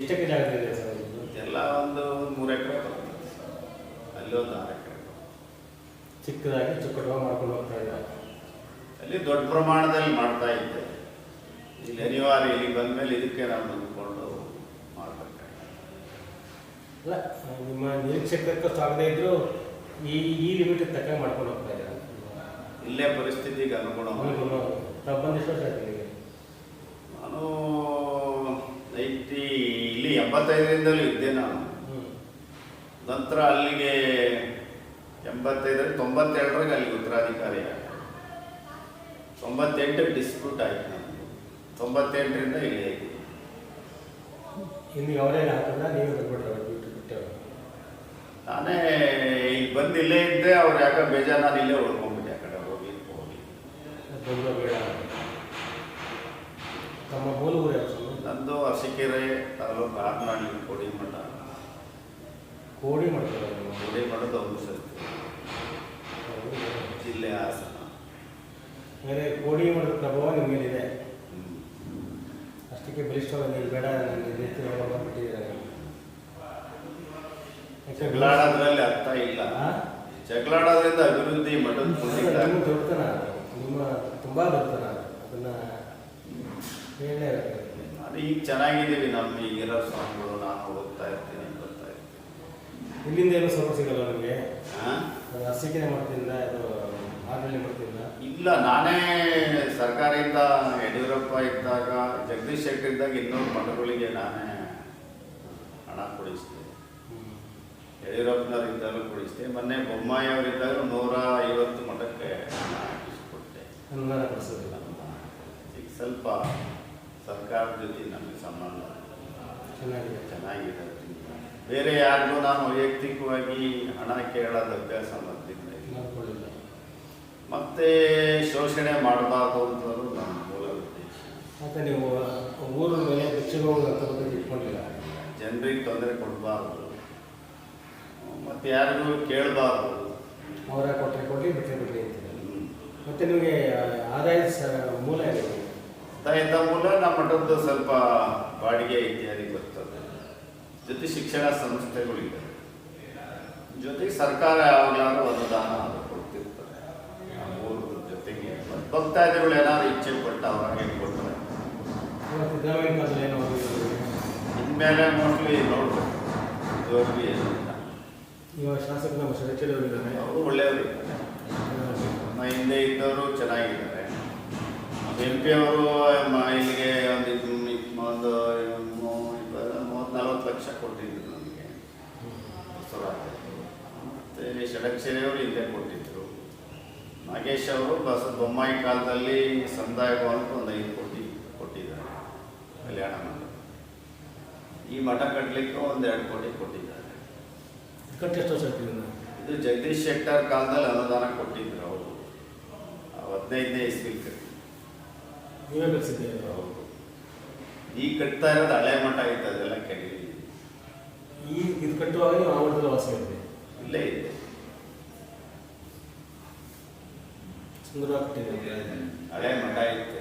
ಎಷ್ಟಕ್ಕೆ ಜಾಗ ಇದೆ ಸರ್? ಎಲ್ಲ ಒಂದು ಮೂರು ಎಕರೆ ಬರ್ತದೆ ಅಲ್ಲಿ ಒಂದು ಆರು ಎಕರೆ. ಚಿಕ್ಕದಾಗಿ ಚಿಕ್ಕಟವಾಗಿ ಮಾಡ್ಕೊಂಡು ಹೋಗ್ತಾ ಇದ್ದಾರೆ. ಅಲ್ಲಿ ದೊಡ್ಡ ಪ್ರಮಾಣದಲ್ಲಿ ಮಾಡ್ತಾ ಇದ್ದೆ. ಇಲ್ಲಿ ಅನಿವಾರ್ಯ ಇಲ್ಲಿ ಬಂದ್ಮೇಲೆ ಇದಕ್ಕೆ ನಾವು ನಂಬಿಕೊಂಡು ಮಾಡ್ಬೇಕಾಗಿದೆ ಅಲ್ಲ ನಿಮ್ಮ ನಿರೀಕ್ಷಕಕ್ಕೆ ಸಾಗದೇ ಇದ್ರು ಈ ಈ ಲಿಮಿಟ್ ತಕ್ಕ ಮಾಡ್ಕೊಂಡು ಹೋಗ್ತಾ ಇದ್ದಾರೆ. ಇಲ್ಲೇ ಪರಿಸ್ಥಿತಿಗೆ ಅನುಗುಣವಾಗಿ. ತಾವು ಬಂದು ಎಷ್ಟು ವರ್ಷ ಆಯ್ತು ನಿಮಗೆ ನಾನು ನೈಂಟಿ ಇಲ್ಲಿ ಎಂಬತ್ತೈದರಿಂದಲೂ ಇದ್ದೆ ನಾನು. ನಂತರ ಅಲ್ಲಿಗೆ ಎಂಬತ್ತೈದರಲ್ಲಿ ತೊಂಬತ್ತೆರಡರಾಗ ಅಲ್ಲಿ ಉತ್ತರಾಧಿಕಾರಿ ತೊಂಬತ್ತೆಂಟು ಡಿಸ್ಪ್ಯೂಟ್ ಆಯ್ತು ನನಗೆ ತೊಂಬತ್ತೆಂಟರಿಂದ ಇಲ್ಲಿ. ಇನ್ನು ಅವರೇ ಹಾಕಿದ್ರೆ ನೀವು ಬಂದ್ಬಿಟ್ರೆ ನಾನೇ ಈಗ ಬಂದು ಇಲ್ಲೇ ಇದ್ದೆ ಅವ್ರು ಯಾಕೆ ಬೇಜಾರು ನಾನು ಇಲ್ಲೇ ಉಳ್ಕೊಂಡ್ಬಿಟ್ಟೆ ಆ ಕಡೆ ಹೋಗಿ ಹೋಗಿ. ತಮ್ಮ ಮೂಲ ನಂದು ಅರಸೀಕೆರೆ ತಾಲೂಕು ಕೋಡಿ ಕೋಡಿಮಠ ಕೋಡಿ ಮಾಡ್ತಾರೆ ನೀವು. ಕೋಡಿಮಠದ ಒಂದು ಸತಿ ಹೌದು. ಜಿಲ್ಲೆ ಹಾಸನ ಬೇರೆ ಕೋಡಿ ಮಠದ ಪ್ರಭಾವ ನಿಮ್ಮ ಮೇಲಿದೆ ಹ್ಮ್. ಅಷ್ಟಕ್ಕೆ ಬಲಿಷ್ಠವಾಗಿ ನೀವು ಬೇಡ ನನಗೆ ರೀತಿ ಬಂದ್ಬಿಟ್ಟಿದ್ದೀರ ಜಗಳಾಡೋದ್ರಲ್ಲಿ ಅರ್ಥ ಇಲ್ಲ? ಜಗಳಾಡೋದ್ರಿಂದ ಅಭಿವೃದ್ಧಿ ಮಠದ ಕುಸಿತ ನಿಮ್ಮ ದೊಡ್ಡತನ. ನಿಮ್ಮ ತುಂಬ ದೊಡ್ಡತನ ಅದು. ಅದನ್ನ ಅದು ಈಗ ಚೆನ್ನಾಗಿದ್ದೀವಿ ನಮ್ಮ ಈಗಿರೋ ಸಾಂಗ್ಗಳು ನಾನು ಹೋಗ್ತಾ ಇರ್ತೀನಿ ಬರ್ತಾ ಇರ್ತೀನಿ ಇಲ್ಲಿಂದ ಏನು ಸ್ವಲ್ಪ ಸಿಗಲ್ಲ ನಿಮಗೆ? ಹಸಿಕೆ ಮಾಡ್ತಿಲ್ಲ ಅದು ಆಮೇಲೆ ಮಾಡ್ತಿಲ್ಲ. ಇಲ್ಲ ನಾನೇ ಸರ್ಕಾರದಿಂದ ಯಡಿಯೂರಪ್ಪ ಇದ್ದಾಗ ಜಗದೀಶ್ ಶೆಟ್ಟರ್ ಇದ್ದಾಗ ಇನ್ನೂರು ಮಠಗಳಿಗೆ ನಾನೇ ಹಣ ಕೊಡಿಸ್ತೀನಿ ಯಡಿಯೂರಪ್ಪನವರಿದ್ದಾಗಲೂ ಕೊಡಿಸಿದೆ. ಮೊನ್ನೆ ಬೊಮ್ಮಾಯಿ ಅವರಿದ್ದಾಗ ನೂರ ಐವತ್ತು ಮಠಕ್ಕೆ ಹಣ ಹಾಕಿಸ್ಕೊಟ್ಟೆ. ಅನುದಾನ ಕೊಡಿಸೋದಿಲ್ಲ. ಸ್ವಲ್ಪ ಸರ್ಕಾರದ ಜೊತೆ ನಮಗೆ ಸಂಬಂಧ ಚೆನ್ನಾಗಿದೆ. ಚೆನ್ನಾಗಿದೆ ಬೇರೆ ಯಾರಿಗೂ ನಾನು ವೈಯಕ್ತಿಕವಾಗಿ ಹಣ ಕೇಳೋದು ಅಭ್ಯಾಸ ಮಾಡ್ತಿದ್ದೆ. ಮತ್ತೆ ಶೋಷಣೆ ಮಾಡಬಾರ್ದು ಅಂತ ನನ್ನ ಮೂಲ ಉದ್ದೇಶ. ಮತ್ತೆ ನೀವು ಊರ ಮೇಲೆ ಇಟ್ಕೊಂಡಿಲ್ಲ? ಜನರಿಗೆ ತೊಂದರೆ ಕೊಡಬಾರ್ದು. ಮತ್ತೆ ಯಾರಿಗೂ ಕೇಳಬಾರ್ದು. ಅವರ ಕೊಟ್ಟರೆ ಕೊಡಿ ಬಿಟ್ಟರೆ ಬಿಟ್ಟರೆ ಮತ್ತೆ ನಿಮಗೆ ಆದಾಯ ಮೂಲ ಇದೆ ತಮ್ಮೂಲ ಮೂಲ ನಮ್ಮ ಮಠದ್ದು ಸ್ವಲ್ಪ ಬಾಡಿಗೆ ಇತ್ಯಾದಿ ಬರ್ತದೆ. ಜೊತೆ ಶಿಕ್ಷಣ ಸಂಸ್ಥೆಗಳಿವೆ ಜೊತೆಗೆ ಸರ್ಕಾರ ಯಾವಾಗಲಾದ್ರೂ ಅನುದಾನ ಆ ಮೂರು ಜೊತೆಗೆ ಭಕ್ತಾದಿಗಳು ಏನಾದ್ರು ಇಚ್ಛೆ ಪಟ್ಟು ಅವ್ರಿಗೆ ಕೊಡ್ತಾರೆ. ಇನ್ಮೇಲೆ ಮೋಸ್ಟ್ಲಿ ನೋಡ್ಬೇಕು. ಇದುವರೆಗೂ ಏನಿಲ್ಲ. ಇವಾಗ ಶಾಸಕ ನಮ್ಮ ಅವರು ಒಳ್ಳೆಯವರು ನಮ್ಮ ಹಿಂದೆ ಇದ್ದವರು ಚೆನ್ನಾಗಿದ್ದಾರೆ. ಎಂ ಪಿ ಅವರು ಇಲ್ಲಿಗೆ ಒಂದು ಒಂದು ಮೂವತ್ತು ನಲ್ವತ್ತು ಲಕ್ಷ ಕೊಟ್ಟಿದ್ರು ನಮಗೆ. ಮತ್ತು ಷಡಕ್ಷರಿ ಅವರು ಇಲ್ಲೇ ಕೊಟ್ಟಿದ್ರು. ನಾಗೇಶ್ ಅವರು ಬಸ ಬೊಮ್ಮಾಯಿ ಕಾಲದಲ್ಲಿ ಸಮುದಾಯ ಭವನಕ್ಕೆ ಒಂದು ಐದು ಕೋಟಿ ಕೊಟ್ಟಿದ್ದಾರೆ ಕಲ್ಯಾಣ ಮಂಟಪ. ಈ ಮಠ ಕಟ್ಟಲಿಕ್ಕೆ ಒಂದು ಎರಡು ಕೋಟಿ ಕೊಟ್ಟಿದ್ದಾರೆ. ಕಟ್ಟೆಷ್ಟು ವರ್ಷ ಇದು ಜಗದೀಶ್ ಶೆಟ್ಟರ್ ಕಾಲದಲ್ಲಿ ಅನುದಾನ ಕೊಟ್ಟಿದ್ರು ಅವರು. ಹದಿನೈದನೇ ಇಸ್ವಿ ನೀವೇ ಕಲಿಸಿದ್ದೀರಿ? ಹೌದು. ಈಗ ಕಟ್ತಾ ಇರೋದು ಹಳೆ ಮಠ ಇತ್ತು ಅದೆಲ್ಲ ಕೆಡವಿ ಈ ಇದು ಕಟ್ಟುವಾಗ ನೀವು ಆವರಣದಲ್ಲಿ ವಾಸ ಇದ್ರಿ ಇಲ್ಲೇ ಇದೆ. ಸುಂದರವಾಗಿ ಕಟ್ಟಿದ್ದೀರಿ ಹಳೆ ಮಠ ಇತ್ತು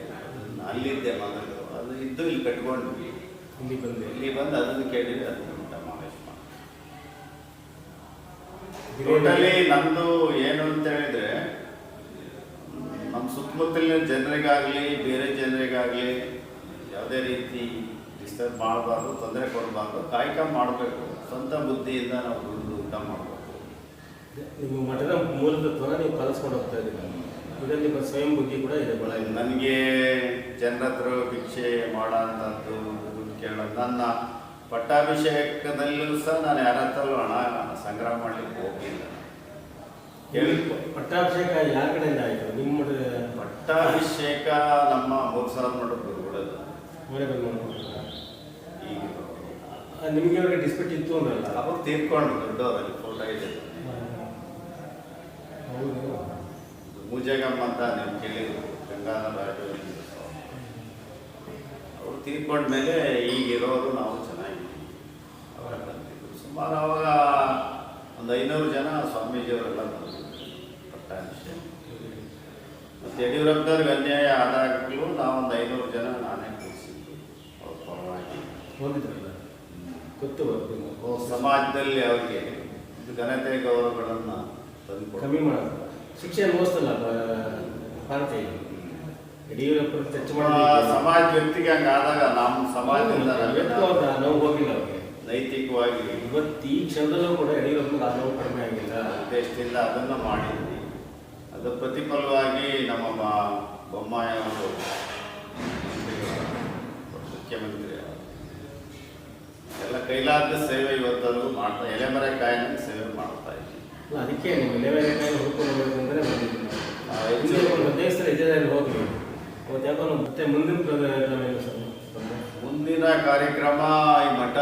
ಅಲ್ಲಿದ್ದೆ ಮೊದಲು. ಅದು ಇದ್ದು ಇಲ್ಲಿ ಕಟ್ಕೊಂಡ್ವಿ. ಇಲ್ಲಿ ಬಂದು ಇಲ್ಲಿ ಬಂದು ಅದನ್ನು ಕೇಳಿದ್ರೆ ಅದನ್ನು ಮಠ ಮಾಲೇಶ್ ಟೋಟಲಿ ನಮ್ಮದು ಏನು ಅಂತ ಹೇಳಿದ್ರೆ ಸುತ್ತಮುತ್ತಲಿನ ಜನರಿಗಾಗಲಿ ಬೇರೆ ಜನರಿಗಾಗಲಿ ಯಾವುದೇ ರೀತಿ ಡಿಸ್ಟರ್ಬ್ ಮಾಡಬಾರ್ದು ತೊಂದರೆ ಕೊಡಬಾರ್ದು ಕಾಯಕ ಮಾಡಬೇಕು. ಸ್ವಂತ ಬುದ್ಧಿಯಿಂದ ನಾವು ದುಡಿದು ಊಟ ಮಾಡಬೇಕು. ನಿಮ್ಮ ಮಠದ ಮೂಲತತ್ವನ ನೀವು ಕಲಿಸ್ಕೊಂಡು ಹೋಗ್ತಾ ಇದ್ದೀರಿ. ನಿಮ್ಮ ಸ್ವಯಂ ಬುದ್ಧಿ ಕೂಡ ಇದೆ ಭಾಳ ಇದೆ. ನನಗೆ ಜನರ ಹತ್ರ ಭಿಕ್ಷೆ ಮಾಡೋಂಥದ್ದು ದುಡ್ಡು ಕೇಳೋದು ನನ್ನ ಪಟ್ಟಾಭಿಷೇಕದಲ್ಲೂ ಸಹ ನಾನು ಯಾರ ಹತ್ರಲ್ಲೂ ಹಣ ಸಂಗ್ರಹ ಮಾಡಲಿಕ್ಕೆ ಹೋಗಿಲ್ಲ ಪಟ್ಟಾಭಿಷೇಕ ಯಾರ ಕಡೆಯಿಂದ ಆಯಿತು? ನಿಮ್ಮ ಮಠದ ಪಟ್ಟಾಭಿಷೇಕ ನಮ್ಮ ಗುರುಗಳದ್ದು ಬಂದು ಮಾಡ್ಕೊಡ್ತೀರಾ? ಈಗ ನಿಮಗೆ ಅವ್ರಿಗೆ ಡಿಸ್ಪ್ಯೂಟ್ ಇತ್ತು ಅಂದ್ರಲ್ಲ? ಅವರು ತೀರ್ಕೊಂಡು ದೊಡ್ಡವರಲ್ಲಿ ಫೋಟೋ ಇದೆ. ಮೂಜೆಗಮ್ಮ ಅಂತ ನೀವು ಕೇಳಿದ್ರು ಗಂಗಾನ ರಾಜವಲ್ಲಿ ಅವರು ತೀರ್ಕೊಂಡ್ಮೇಲೆ ಈಗಿರೋರು ನಾವು ಚೆನ್ನಾಗಿದ್ದೀವಿ. ಅವರೆಲ್ಲ ಸುಮಾರು ಅವಾಗ ಒಂದು ಐನೂರು ಜನ ಸ್ವಾಮೀಜಿಯವರೆಲ್ಲ ಬಂದಿದ್ರು ಪಟ್ಟಾಭಿಷೇಕ ಮತ್ತು ಯಡಿಯೂರಪ್ಪನವ್ರಿಗೆ ಅನ್ಯಾಯ ಆದಾಗಲೂ ನಾವೊಂದು ಐನೂರು ಜನ ನಾನೇ ಕೂರಿಸಿದ್ದು. ಅವ್ರ ಪರವಾಗಿ. ಹೋಗಿದ್ರಲ್ಲ? ಗೊತ್ತು ಸಮಾಜದಲ್ಲಿ ಅವರಿಗೆ. ಘನತೆ ಗೌರವಗಳನ್ನು ತಂದುಕೊಡ್ತಾರೆ ಕಮ್ಮಿ ಮಾಡೋದು. ಶಿಕ್ಷೆ ಅನುಭವಿಸ್ತಲ್ಲ ಭಾರತ ಯಡಿಯೂರಪ್ಪ ಹೆಚ್ಚು ಆ, ಸಮಾಜ ವ್ಯಕ್ತಿಗೆ ಹಂಗಾದಾಗ ನಮ್ಮ ಸಮಾಜದಿಂದ ನಾವೆಲ್ಲ ನಾವು ಹೋಗಿಲ್ಲ ಅವ್ರಿಗೆ. ನೈತಿಕವಾಗಿ. ಇವತ್ತು ಈ ಕ್ಷಣದಲ್ಲೂ ಕೂಡ ಯಡಿಯೂರಪ್ಪಗೆ ಆ ನೋವು ಕಡಿಮೆ ಆಗಿಲ್ಲ. ಉದ್ದೇಶದಿಂದ ಅದನ್ನು ಮಾಡಿದ್ವಿ ಅದು ಪ್ರತಿಫಲವಾಗಿ ನಮ್ಮ ಬೊಮ್ಮಾಯ ಒಂದು ಅವರು ಮುಖ್ಯಮಂತ್ರಿ. ಎಲ್ಲ ಕೈಲಾದ ಸೇವೆ ಇವತ್ತರೆಗೂ ಮಾಡ್ತಾ ಎಲೆಮರೆ ಕಾಯಿನ ಸೇವೆ ಮಾಡ್ತಾ ಇದ್ದೀವಿ. ಅದಕ್ಕೆ ನೀವು ಎಲೆಮರೆ ಕಾಯಿ ಹೋಗ್ಬೇಕು ಅಂದರೆ ಹೆಚ್ಚು ಒಂದು ದೇಶದಲ್ಲಿ ಇದ್ದರೆ ಹೋಗಿ ಅವತ್ತು ಯಾಕೋ ಮತ್ತೆ ಮುಂದಿನ ಪ್ರೋಗ್ರಾಮ್ ಏನು ಸರ್ ಮುಂದಿನ ಕಾರ್ಯಕ್ರಮ ಈ ಮಠ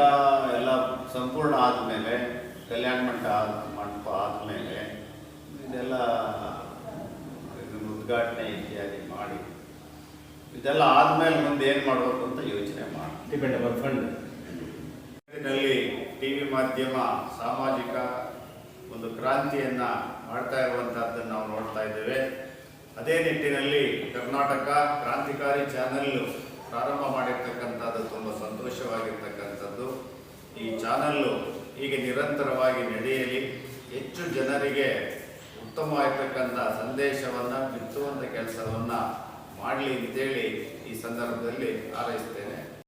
ಎಲ್ಲ ಸಂಪೂರ್ಣ ಆದಮೇಲೆ ಕಲ್ಯಾಣ ಮಠ ಆದ- ಮಂಟಪ ಆದಮೇಲೆ ಇದೆಲ್ಲ ಉದ್ಘಾಟನೆ ಇತ್ಯಾದಿ ಮಾಡಿ. ಇದೆಲ್ಲ ಆದಮೇಲೆ ಮುಂದೆ ಏನು ಮಾಡಬೇಕು ಅಂತ ಯೋಚನೆ ಮಾಡಿ. ಡಿಪೆಂಡ್ ಫಂಡ್ ಟಿ ವಿ ಮಾಧ್ಯಮ ಸಾಮಾಜಿಕ ಒಂದು ಕ್ರಾಂತಿಯನ್ನ ಮಾಡ್ತಾ ಇರುವಂತಹದ್ದನ್ನು ನಾವು ನೋಡ್ತಾ ಇದ್ದೇವೆ. ಅದೇ ನಿಟ್ಟಿನಲ್ಲಿ ಕರ್ನಾಟಕ ಕ್ರಾಂತಿಕಾರಿ ಚಾನೆಲ್ ಪ್ರಾರಂಭ ಮಾಡಿರ್ತಕ್ಕಂಥದ್ದು ತುಂಬ ಸಂತೋಷವಾಗಿರ್ತಕ್ಕಂಥದ್ದು. ಈ ಚಾನಲ್ಲು ಹೀಗೆ ನಿರಂತರವಾಗಿ ನಡೆಯಲಿ. ಹೆಚ್ಚು ಜನರಿಗೆ ಉತ್ತಮವಾಗಿರ್ತಕ್ಕಂಥ ಸಂದೇಶವನ್ನು ಬಿತ್ತುವಂಥ ಕೆಲಸವನ್ನು ಮಾಡಲಿ ಅಂತೇಳಿ ಈ ಸಂದರ್ಭದಲ್ಲಿ ಹಾರೈಸ್ತೇನೆ.